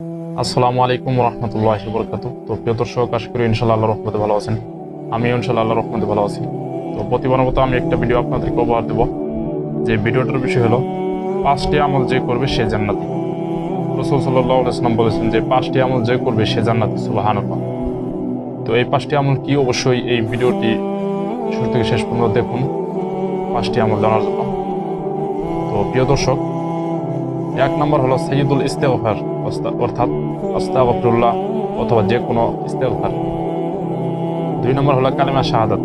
আসসালামু আলাইকুম রহমতুল্লাহ বরকাত তো প্রিয় দর্শক, আশা করি ইনশাল্লাহ আল্লাহ রহমতে ভালো আছেন। আমি ইনশাল্লাহ আল্লাহ রহমতে ভালো আছি। তো প্রতিবার মতো আমি একটা ভিডিও আপনাদেরকে উপহার দেবো। যে ভিডিওটার বিষয় হলো, পাঁচটি আমল যে করবে সে জান্নাতি। রসুল সাল্লাহ ইসলাম বলেছেন যে, পাঁচটি আমল যে করবে সে জান্নাতি, সুবাহানুল্লাহ। তো এই পাঁচটি আমল কি? অবশ্যই এই ভিডিওটি শুরু থেকে শেষ পর্যন্ত দেখুন, পাঁচটি আমল জানার জন্য। তো প্রিয় দর্শক এক নম্বর হলো সৈয়দুল ইস্তেফার অর্থাৎ আস্তাগফিরুল্লাহ অথবা যে কোনো ইস্তেগফার। দুই নম্বর হলো কালেমা শাহাদাত।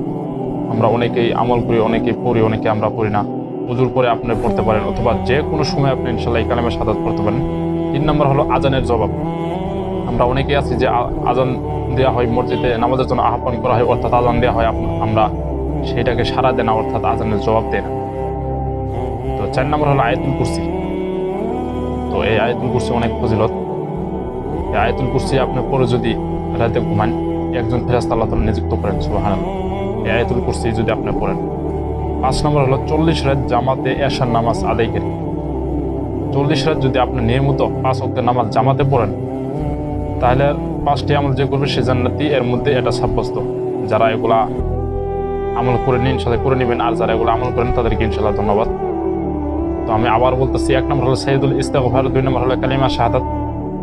আমরা অনেকেই আমল করি, অনেকেই পড়ি, অনেকে আমরা পড়ি না। উজুর পরে আপনি পড়তে পারেন অথবা যে কোনো সময় আপনি ইনশাল্লাহ এই কালেমা শাহাদাত পড়তে পারেন। তিন নম্বর হলো আজানের জবাব। আমরা অনেকেই আছি যে আজান দেওয়া হয় মসজিদে, নামাজের জন্য আহ্বান করা হয়, অর্থাৎ আজান দেওয়া হয় আমরা সেটাকে সারা দেয় না অর্থাৎ আজানের জবাব দেয় না। তো চার নম্বর হলো আয়াতুল কুরসি। তো এই আয়াতুল কুরসি অনেক ফজিলত। এই আয়াতুল কুরসি আপনি পরে যদি রাতে ঘুমান, একজন ফেরাস্ত আল্লাহ তাআলা নিযুক্ত করেন সুবহান এই আয়াতুল কুরসি যদি আপনি পড়েন। পাঁচ নম্বর হলো চল্লিশ রাত জামাতে এশার নামাজ আদায় করে চল্লিশ রাত যদি আপনি নিয়মিত পাঁচ অক্টের নামাজ জামাতে পড়েন, তাহলে পাঁচটি আমল যে করবে সে জান্নাতি, এর মধ্যে এটা সাব্যস্ত। যারা এগুলা আমল করে নিন, সাথে করে নেবেন, আর যারা এগুলো আমল করেন, তাদেরকে ইনশাল্লাহ ধন্যবাদ। তো আমি আবার বলতেছি, এক নম্বর হলো সৈয়দুল ইস্তেগফার, দুই নম্বর হলো কালিমা শাহাদাত,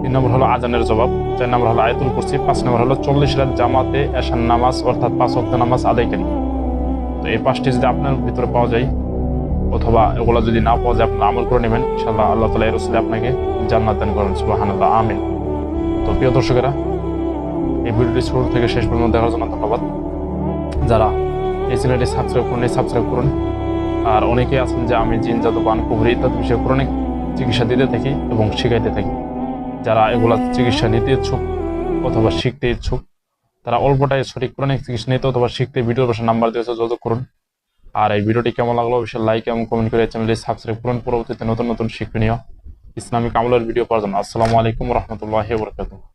তিন নম্বর হলো আজানের জবাব, চার নম্বর হলো আয়াতুল কুরসি, পাঁচ নম্বর হলো চল্লিশ রাত জামাতে এশান নামাজ, অর্থাৎ পাঁচ ওয়াক্ত নামাজ আদায়কারী তো এই পাঁচটি যদি আপনার ভিতরে পাওয়া যায়, অথবা এগুলো যদি না পাওয়া যায়, আপনারা আমল করে নেবেন ইনশাল্লাহ আল্লাহ তালা এর রসুলে আপনাকে জান্নাত দান করেন সুবহানাল্লাহ, আমিন। তো প্রিয় দর্শকেরা, এই ভিডিওটি শুরু থেকে শেষ পর্যন্ত দেখার জন্য ধন্যবাদ। যারা এই চ্যানেলটি সাবস্ক্রাইব করুন সাবস্ক্রাইব করুন। আর অনেকে আছেন যে আমি জিন জাদু পান কুবরি ইত্যাদি বিষয়ে অনেক চিকিৎসা দিতে থাকি এবং শিখাইতে থাকি। যারা এগুলা চিকিৎসা নিতে ইচ্ছুক অথবা শিখতে ইচ্ছুক, তারা অল্পটাই সঠিক ক্রনিক চিকিৎসা নিতে অথবা শিখতে ভিডিওর পাশে নাম্বার দিয়েছে যোগাযোগ করুন। আর এই ভিডিওটি কেমন লাগল অবশ্যই লাইক এবং কমেন্ট করে চ্যানেলটি সাবস্ক্রাইব করুন। পরবর্তীতে নতুন নতুন শিক্ষণীয় ইসলামিক আমলের ভিডিও পাওয়ার জন্য। আসসালামু আলাইকুম রহমতুল্লাহ বরকাতুহ।